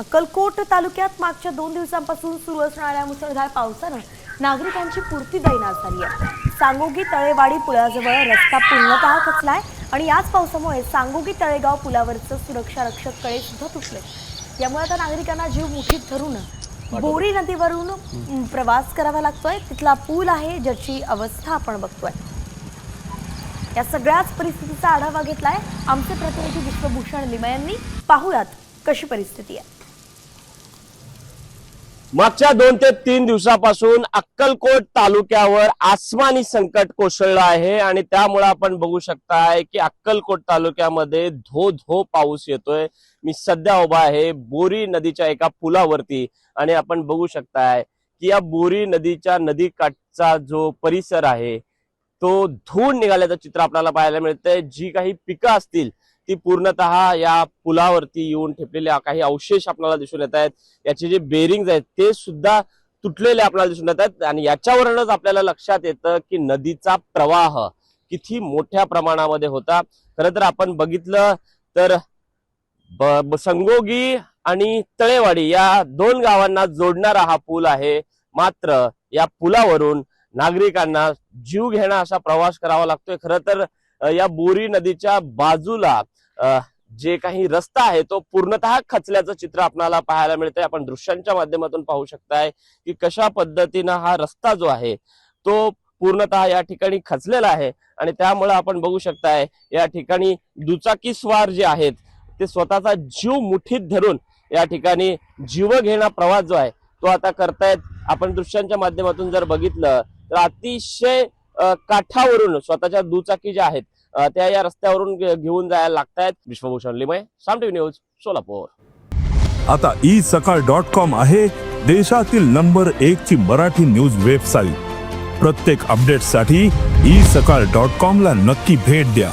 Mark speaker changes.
Speaker 1: अक्कलकोट तालुक्यात मागच्या दोन दिवसांपासून सुरू असणाऱ्या मुसळधार पावसानं नागरिकांची पुरती दैनात झाली आहे. सांगोगी तळेवाडी पुलाजवळ रस्ता पूर्णतः खचलाय आणि याच पावसामुळे सांगोगी तळेगाव पुलावरचं सुरक्षा रक्षक कळे सुद्धा तुटले यामुळे आता नागरिकांना जीव मुठीत धरून बोरी नदीवरून प्रवास करावा लागतोय. तिथला पूल आहे ज्याची अवस्था आपण बघतोय. या सगळ्याच परिस्थितीचा आढावा घेतलाय आमचे प्रतिनिधी विश्वभूषण लिमा यांनी पाहूयात कशी परिस्थिती आहे.
Speaker 2: मागच्या दोन ते तीन दिवसापासून अक्कलकोट तालुक्यावर आसमानी संकट कोसळलं आहे आणि त्यामुळे आपण बघू शकताय की अक्कलकोट तालुक्यामध्ये धो धो पाऊस येतोय. मी सध्या उभा आहे बोरी नदीच्या एका पुलावरती आणि आपण बघू शकताय की या बोरी नदीच्या नदीकाठचा जो परिसर आहे तो धूळ निघाल्याचं चित्र आपल्याला पाहायला मिळतंय. जी काही पिकं असतील ती पूर्णतः या पुलावरती येऊन ठेपलेले काही अवशेष आपल्याला दिसून येत आहेत. याचे जे बेरिंग आहेत ते सुद्धा तुटलेले आपल्याला दिसून येत आहेत. आणि याच्यावरूनच आपल्याला लक्षात येतं की नदीचा प्रवाह किती मोठ्या प्रमाणामध्ये होता. खरं तर आपण बघितलं तर संगोगी आणि तळेवाडी या दोन गावांना जोडणारा हा पूल आहे. मात्र या पुलावरून नागरिकांना जीव घेणा असा प्रवास करावा लागतोय. खरं तर या बोरी नदीच्या बाजूला जे काही रस्ता आहे तो पूर्णतः खचल्याचं चित्र आपल्याला पाहायला मिळतंय. आपण दृश्यांच्या माध्यमातून पाहू शकताय की कशा पद्धतीनं हा रस्ता जो आहे तो पूर्णतः या ठिकाणी खचलेला आहे. आणि त्यामुळे आपण बघू शकताय या ठिकाणी दुचाकी स्वार जे आहेत ते स्वतःचा जीव मुठीत धरून या ठिकाणी जीव घेणा प्रवास जो आहे तो आता करतायत. आपण दृश्यांच्या माध्यमातून जर बघितलं तर अतिशय काठावरून स्वतःच्या दुचाकी ज्या आहेत त्या या रस्त्यावरून घेऊन जायला लागतायत. Vishwabhushan Limaye Saam TV news Solapur.
Speaker 3: आता ई सकाळ डॉट कॉम आहे देशातील नंबर एक ची मराठी न्यूज वेबसाईट. प्रत्येक अपडेटसाठी ई सकाळ डॉट कॉम ला नक्की भेट द्या.